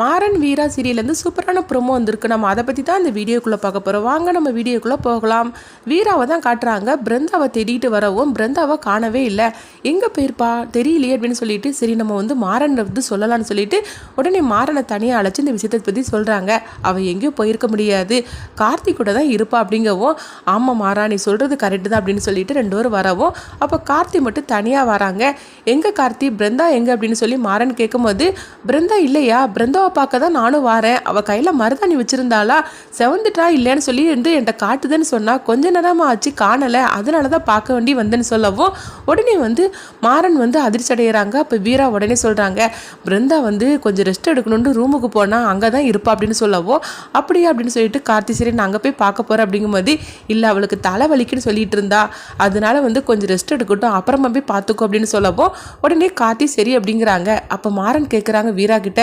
மாறன் வீரா சீரியல்லேருந்து சூப்பரான ப்ரொமோ வந்திருக்கு. நம்ம அதை பற்றி தான் இந்த வீடியோக்குள்ளே பார்க்க போகிறோம் வாங்க நம்ம வீடியோக்குள்ளே போகலாம். வீராவை தான் காட்டுறாங்க. பிருந்தாவை தேடிட்டு வரவும் பிருந்தாவை காணவே இல்லை. எங்கே போயிருப்பா? தெரியலையே அப்படின்னு சொல்லிட்டு சரி நம்ம வந்து மாறன் வந்து சொல்லலாம்னு சொல்லிட்டு உடனே மாறனை தனியாக அழைச்சி இந்த விஷயத்தை பற்றி சொல்கிறாங்க அவள் எங்கேயும் போயிருக்க முடியாது. கார்த்திக் கூட தான் இருப்பா அப்படிங்கவும் ஆமாம் மாறா நீ சொல்கிறது கரெக்டு தான் அப்படின்னு சொல்லிட்டு ரெண்டு பேரும் வரவும் அப்போ கார்த்தி மட்டும் தனியாக வராங்க. எங்கே கார்த்தி? பிருந்தா எங்கே அப்படின்னு சொல்லி மாறன் கேட்கும்போது பிருந்தா இல்லையா? பிருந்தாவை பார்க்க தான் நானும் வரேன். அவள் கையில் மருதாணி வச்சுருந்தாளா? செவந்துட்டா இல்லைன்னு சொல்லி வந்து என்கிட்ட காட்டுதுன்னு சொன்னால் கொஞ்ச நேரமாக ஆச்சு காணலை. அதனால தான் பார்க்க வேண்டி வந்தேன்னு சொல்லவும் உடனே வந்து மாறன் வந்து அதிர்ச்சி அடைகிறாங்க அப்போ வீரா உடனே சொல்கிறாங்க பிருந்தா வந்து கொஞ்சம் ரெஸ்ட் எடுக்கணும்னு ரூமுக்கு போனால் அங்கே தான் இருப்பா அப்படின்னு சொல்லவும் அப்படியா அப்படின்னு சொல்லிட்டு கார்த்தி சரி நான் அங்கே போய் பார்க்க போகிறேன் அப்படிங்கும்போது இல்லை அவளுக்கு தலைவலிக்குன்னு சொல்லிட்டு இருந்தா. அதனால வந்து கொஞ்சம் ரெஸ்ட் எடுக்கட்டும் அப்புறமா போய் பார்த்துக்கோ அப்படின்னு சொல்லவும் உடனே கார்த்தி சரி அப்படிங்கிறாங்க. அப்போ மாறன் கேட்குறாங்க வீரா கிட்ட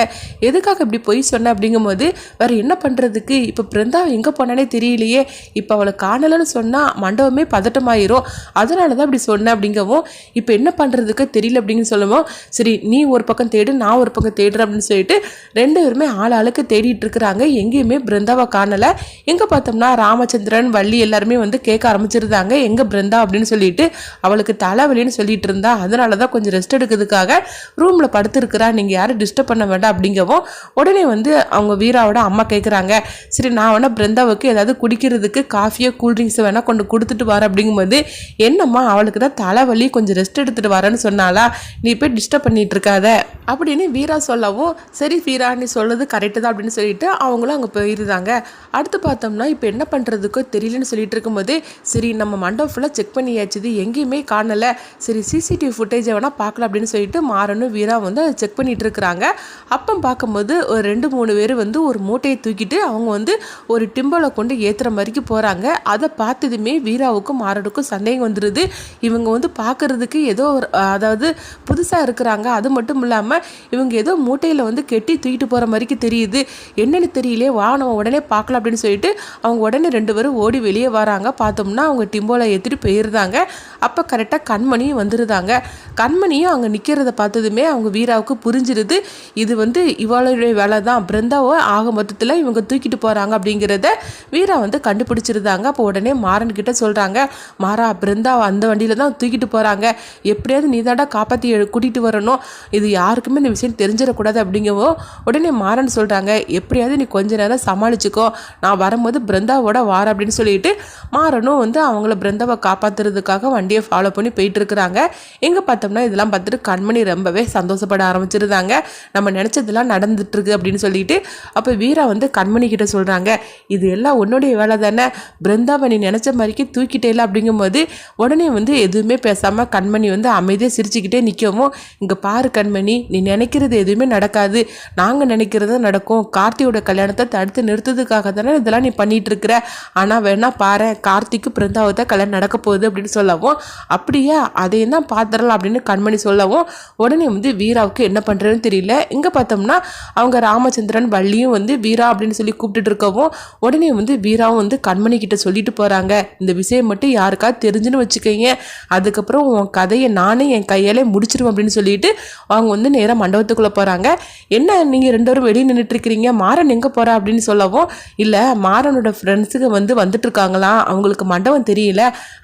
எதுக்காக இப்படி பொய் சொன்ன அப்படிங்கும்போது வேறு என்ன பண்ணுறதுக்கு இப்போ பிருந்தா எங்கே போனானே தெரியலையே. இப்போ அவளை காணலைன்னு சொன்னால் மண்டபமே பதட்டமாயிரும். அதனால தான் இப்படி சொன்னேன் அப்படிங்கவும் இப்போ என்ன பண்ணுறதுக்கு தெரியல அப்படின்னு சொல்லுவோம் சரி நீ ஒரு பக்கம் தேடு நான் ஒரு பக்கம் தேடுறேன் அப்படின்னு சொல்லிட்டு ரெண்டு பேருமே ஆள் ஆளுக்கு தேடிட்டு இருக்கிறாங்க. எங்கேயுமே பிருந்தாவை காணலை. எங்கே பார்த்தோம்னா ராமச்சந்திரன் வள்ளி எல்லாருமே வந்து கேட்க ஆரம்பிச்சிருந்தாங்க. எங்கே பிருந்தா அப்படின்னு சொல்லிட்டு அவளுக்கு தலைவலின்னு சொல்லிட்டு இருந்தா அதனால தான் கொஞ்சம் ரெஸ்ட் எடுக்கிறதுக்காக ரூமில் படுத்துருக்கிறா. நீங்கள் யாரும் டிஸ்டர்ப் பண்ண வேண்டாம் அப்படிங்கவும் உடனே வந்து அவங்க வீராவோட அம்மா கேட்குறாங்க சரி நான் வேணால் பிருந்தாவுக்கு ஏதாவது குடிக்கிறதுக்கு காஃபியோ கூல்ட்ரிங்க்ஸ் வேணால் கொண்டு கொடுத்துட்டு வரேன். அப்படிங்கும்போது என்னம்மா அவளுக்கு தான் தலைவலி கொஞ்சம் ரெஸ்ட் எடுத்துகிட்டு வரேன்னு சொன்னாலா நீ போய் டிஸ்டர்ப் பண்ணிகிட்டு இருக்காத. அப்படின்னு வீரா சொல்லவும் சரி வீரா நீ சொல்றது கரெக்டு தான் அப்படின்னு சொல்லிட்டு அவங்களும் அங்கே போயிருந்தாங்க. அடுத்து பார்த்தோம்னா இப்போ என்ன பண்ணுறதுக்கோ தெரியலன்னு சொல்லிட்டு இருக்கும்போது சரி நம்ம மண்டபம் ஃபுல்லாக செக் பண்ணியாச்சுது எங்கேயுமே காணலை. சரி சிசிடிவி ஃபுட்டேஜை வேணால் பார்க்கலாம் அப்படின்னு சொல்லிட்டு மாறனும் வீரா வந்து செக் பண்ணிட்டு இருக்கிறாங்க. அப்போ பார்க்கும்போது வந்து ஒரு ரெண்டு மூணு பேர் வந்து ஒரு மூட்டையை தூக்கிட்டு அவங்க வந்து ஒரு டிம்பலை கொண்டு ஏற்றுற மாதிரிக்கு போகிறாங்க அதை பார்த்ததுமே வீராவுக்கும் மாரடுக்கும் சந்தேகம் வந்துடுது இவங்க வந்து பார்க்கறதுக்கு ஏதோ ஒரு அதாவது புதுசாக இருக்கிறாங்க. அது மட்டும் இல்லாமல் இவங்க ஏதோ மூட்டையில் வந்து கெட்டி தூக்கிட்டு போகிற மாதிரிக்கு தெரியுது. என்னன்னு தெரியலையே வா நம்ம உடனே பார்க்கலாம் அப்படின்னு சொல்லிட்டு அவங்க உடனே ரெண்டு பேரும் ஓடி வெளியே வராங்க. பார்த்தோம்னா அவங்க டிம்போலை ஏற்றிட்டு போயிருந்தாங்க. அப்போ கரெக்டாக கண்மணியும் வந்துருந்தாங்க. கண்மணியும் அங்கே நிற்கிறத பார்த்ததுமே அவங்க வீராவுக்கு புரிஞ்சிருது. இது வந்து இவளுடைய வேலை தான் பிருந்தாவோ ஆக மொத்தத்தில் இவங்க தூக்கிட்டு போகிறாங்க அப்படிங்கிறத வீரா வந்து கண்டுபிடிச்சிருந்தாங்க. அப்போ உடனே மாறன் கிட்ட சொல்கிறாங்க மாறா பிருந்தா அந்த வண்டியில் தான் தூக்கிட்டு போகிறாங்க எப்படியாவது நீ தாண்டா காப்பாற்றி கூட்டிகிட்டு வரணும். இது யாருக்குமே இந்த விஷயம் தெரிஞ்சிடக்கூடாது அப்படிங்கவோ உடனே மாறன் சொல்கிறாங்க எப்படியாவது நீ கொஞ்ச நேரம் சமாளிச்சுக்கோ. நான் வரும்போது பிருந்தாவோட வார அப்படின்னு சொல்லிட்டு மாறனும் வந்து அவங்கள பிருந்தாவை காப்பாற்றுறதுக்காக வண்டியை ஃபாலோ பண்ணி போயிட்டு இருக்கிறாங்க எங்கே பார்த்தோம்னா இதெல்லாம் பார்த்துட்டு கண்மணி ரொம்பவே சந்தோஷப்பட ஆரம்பிச்சிருந்தாங்க. நம்ம நினச்சதெல்லாம் நடந்துட்டு வந்துட்டுருக்கு அப்படின்னு சொல்லிட்டு அப்போ வீரா வந்து கண்மணி கிட்ட சொல்கிறாங்க இது எல்லாம் உன்னுடைய வேலை தானே. பிருந்தாவை நீ நினச்ச மாதிரிக்கு தூக்கிட்டேல அப்படிங்கும்போது உடனே வந்து எதுவுமே பேசாமல் கண்மணி வந்து அமைதியாக சிரிச்சுக்கிட்டே நிற்கவும் இங்கே பாரு கண்மணி நீ நினைக்கிறது எதுவுமே நடக்காது. நாங்கள் நினைக்கிறது நடக்கும். கார்த்தியோட கல்யாணத்தை தடுத்து நிறுத்ததுக்காக தானே இதெல்லாம் நீ பண்ணிகிட்டு இருக்கிற ஆனால் வேணா பாரு கார்த்திக்கு பிருந்தாவை தான் கல்யாணம் நடக்க போகுது. அப்படின்னு சொல்லவும் அப்படியே? அதையும் தான் பார்த்துடலாம் அப்படின்னு கண்மணி சொல்லவும் உடனே வந்து வீராவுக்கு என்ன பண்ணுறதுன்னு தெரியல. இங்கே பார்த்தோம்னா அவங்க ராமச்சந்திரன் வள்ளியும் வந்து வீரா அப்படின்னு சொல்லி கூப்பிட்டுட்டு இருக்கவும் உடனே வந்து வீராவும் வந்து கண்மணி கிட்ட சொல்லிட்டு போகிறாங்க இந்த விஷயம் மட்டும் யாருக்கா தெரிஞ்சுன்னு வச்சுக்கோங்க. அதுக்கப்புறம் உன் கதையை நானே என் கையாலே முடிச்சிருவேன் அப்படின்னு சொல்லிட்டு அவங்க வந்து நேராக மண்டபத்துக்குள்ளே போகிறாங்க என்ன நீங்கள் ரெண்டு பேரும் வெளியே நின்றுட்டு இருக்கிறீங்க? மாறன் எங்கே போகிறா அப்படின்னு சொல்லவும் இல்லை மாறனோட ஃப்ரெண்ட்ஸுக்கு வந்து வந்துட்டு இருக்காங்களாம் அவங்களுக்கு மண்டபம் தெரியல.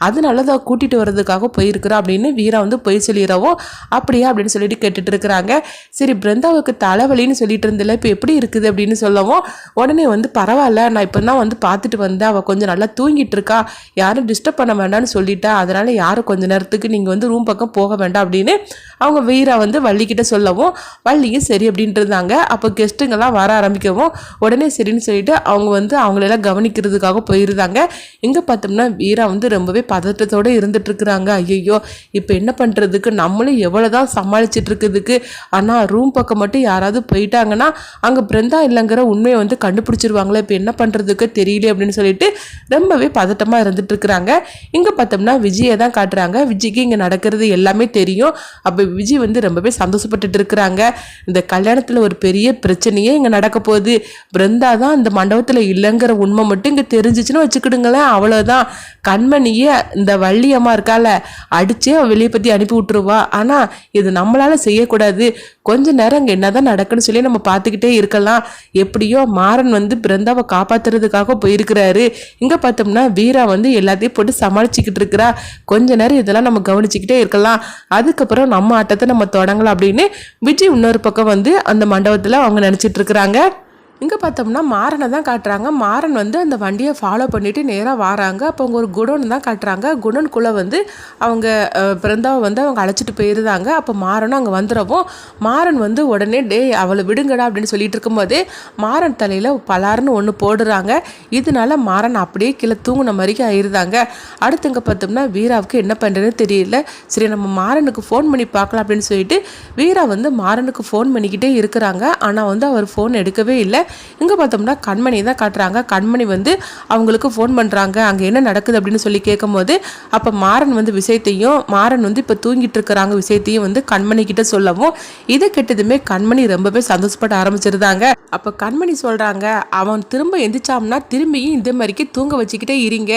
அதனால தான் கூட்டிகிட்டு வர்றதுக்காக போயிருக்கிறா அப்படின்னு வீரா வந்து பொய் சொல்லிடுறவும் அப்படியா அப்படின்னு சொல்லிட்டு கேட்டுட்டு இருக்கிறாங்க. சரி பிருந்தாவுக்கு தலைவலின்னு சொல்லி சொல்லிட்டு இருந்தில்ல இப்போ எப்படி இருக்குது அப்படின்னு சொல்லவும் உடனே வந்து பரவாயில்ல நான் இப்போ தான் வந்து பார்த்துட்டு வந்தேன் அவள் கொஞ்சம் நல்லா தூங்கிட்டு இருக்கா யாரும் டிஸ்டர்ப் பண்ண வேண்டாம்னு சொல்லிட்டா அதனால் யாரும் கொஞ்ச நேரத்துக்கு நீங்கள் வந்து ரூம் பக்கம் போக வேண்டாம் அப்படின்னு அவங்க வீரா வந்து வள்ளிக்கிட்ட சொல்லவும் வள்ளியும் சரி அப்படின்ட்டு இருந்தாங்க. அப்போ கெஸ்ட்டுங்கெல்லாம் வர ஆரம்பிக்கவும் உடனே சரின்னு சொல்லிட்டு அவங்க வந்து அவங்களெல்லாம் கவனிக்கிறதுக்காக போயிருந்தாங்க. இங்கே பார்த்தோம்னா வீரா வந்து ரொம்பவே பதட்டத்தோடு இருந்துட்டு இருக்கிறாங்க. ஐயோ இப்போ என்ன பண்ணுறதுக்கு நம்மளும் எவ்வளோ தான் சமாளிச்சிட்டு இருக்கிறதுக்கு? ஆனால் ரூம் பக்கம் மட்டும் யாராவது போயிட்டாங்கன்னா அங்கே பிருந்தா இல்லைங்கிற உண்மையை வந்து கண்டுபிடிச்சிருவாங்களே? இப்போ என்ன பண்ணுறதுக்கு தெரியல அப்படின்னு சொல்லிட்டு ரொம்பவே பதட்டமாக இருந்துட்டு இருக்கிறாங்க இங்கே பார்த்தோம்னா விஜயை தான் காட்டுறாங்க. விஜய்க்கு இங்கே நடக்கிறது எல்லாமே தெரியும். அப்போ விஜய் வந்து ரொம்பவே சந்தோஷப்பட்டுட்டு இருக்கிறாங்க இந்த கல்யாணத்தில் ஒரு பெரிய பிரச்சனையே இங்கே நடக்க போகுது. பிருந்தா தான் இந்த மண்டபத்தில் இல்லைங்கிற உண்மை மட்டும் இங்கே தெரிஞ்சிச்சுன்னு வச்சுக்கிடுங்களேன். அவ்வளோதான் கண்மணியே இந்த வள்ளியம்மா இருக்கால அடிச்சே அவள் வெளியே பற்றி அனுப்பி விட்டுருவா. ஆனால் இது நம்மளால் செய்யக்கூடாது. கொஞ்ச நேரம் இங்கே என்னதான் நடக்குன்னு சொல்லி நம்ம நம்ம பார்த்துக்கிட்டே இருக்கலாம். எப்படியோ மாறன் வந்து பிருந்தாவை காப்பாத்துறதுக்காக போயிருக்கிறாரு. இங்க பார்த்தோம்னா வீரா வந்து எல்லாத்தையும் போட்டு சமாளிச்சுக்கிட்டு இருக்கிறா. கொஞ்ச நேரம் இதெல்லாம் நம்ம கவனிச்சுக்கிட்டே இருக்கலாம். அதுக்கப்புறம் நம்ம ஆட்டத்தை நம்ம தொடங்கலாம் அப்படின்னு விஜய் இன்னொரு பக்கம் வந்து அந்த மண்டபத்தில் அவங்க நினச்சிட்டு இருக்கிறாங்க. இங்கே பார்த்தோம்னா மாறனை தான் காட்டுறாங்க. மாறன் வந்து அந்த வண்டியை ஃபாலோ பண்ணிவிட்டு நேராக வராங்க. அப்போ அவங்க ஒரு குடோன் தான் காட்டுறாங்க. குடோனுக்குள்ளே வந்து அவங்க அஹ், பிருந்தாவை வந்து அவங்க அழைச்சிட்டு போயிருந்தாங்க. அப்போ மாறனும் அங்கே வந்துடவும் மாறன் வந்து உடனே டே அவளை விடுங்கடா அப்படின்னு சொல்லிட்டு இருக்கும்போதே மாறன் தலையில் பலாருன்னு ஒன்று போடுறாங்க. இதனால மாறன் அப்படியே கீழே தூங்கின மாதிரிக்கு ஆயிருந்தாங்க. அடுத்து இங்கே பார்த்தோம்னா வீராவுக்கு என்ன பண்ணுறதுன்னு தெரியல. சரி நம்ம மாறனுக்கு ஃபோன் பண்ணி பார்க்கலாம் அப்படின்னு சொல்லிட்டு வீரா வந்து மாறனுக்கு ஃபோன் பண்ணிக்கிட்டே இருக்கிறாங்க. ஆனால் வந்து அவர் ஃபோன் எடுக்கவே இல்லை. இங்கே பார்த்தோம்னா கண்மணி தான் காட்டுறாங்க. கண்மணி வந்து அவங்களுக்கு ஃபோன் பண்ணுறாங்க அங்கே என்ன நடக்குது அப்படின்னு சொல்லி கேட்கும்போது அப்போ மாறன் வந்து விஷயத்தையும் மாறன் வந்து இப்போ தூங்கிட்டு இருக்கிறாங்க விஷயத்தையும் வந்து கண்மணி கிட்ட சொல்லவும் இதை கெட்டதுமே கண்மணி ரொம்பவே சந்தோஷப்பட ஆரம்பிச்சிருந்தாங்க. அப்போ கண்மணி சொல்கிறாங்க அவன் திரும்ப எந்திரிச்சாம்னா திரும்பியும் இதே மாதிரிக்கு தூங்க வச்சுக்கிட்டே இருங்க.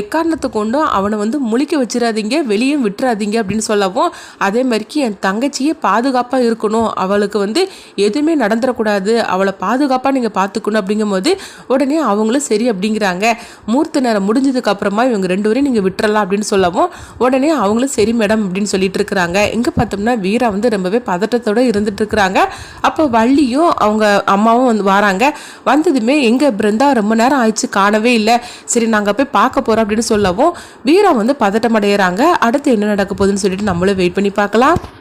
எக்காரணத்தை கொண்டும் அவனை வந்து முழிக்க வச்சிடாதீங்க வெளியே விட்டுறாதீங்க அப்படின்னு சொல்லவும் அதே மாதிரிக்கு என் தங்கச்சியே பாதுகாப்பாக இருக்கணும். அவளுக்கு வந்து எதுவுமே நடந்துடக்கூடாது அவளை பாதுகாப்பாக நீங்கள் பார்த்துக்கணும் அப்படிங்கும்போது உடனே அவங்களும் சரி அப்படிங்கிறாங்க. மூர்த்த நேரம் முடிஞ்சதுக்கு அப்புறமா இவங்க ரெண்டு பேரும் நீங்கள் விட்டுறலாம் அப்படின்னு சொல்லவும் உடனே அவங்களும் சரி மேடம் அப்படின்னு சொல்லிட்டு இருக்கிறாங்க. எங்கே பார்த்தோம்னா வீரா வந்து ரொம்பவே பதட்டத்தோட இருந்துட்டு இருக்கிறாங்க. அப்போ வள்ளியும் அவங்க அம்மாவும் வந்து வராங்க. வந்ததுமே எங்கள் பிருந்தா ரொம்ப நேரம் ஆயிடுச்சு காணவே இல்லை. சரி நாங்கள் போய் பார்க்க போகிறோம் அப்படின்னு சொல்லவும் வீரா வந்து பதட்டம் அடைகிறாங்க அடுத்து என்ன நடக்க போகுதுன்னு சொல்லிட்டு நம்மளும் வெயிட் பண்ணி பார்க்கலாம்.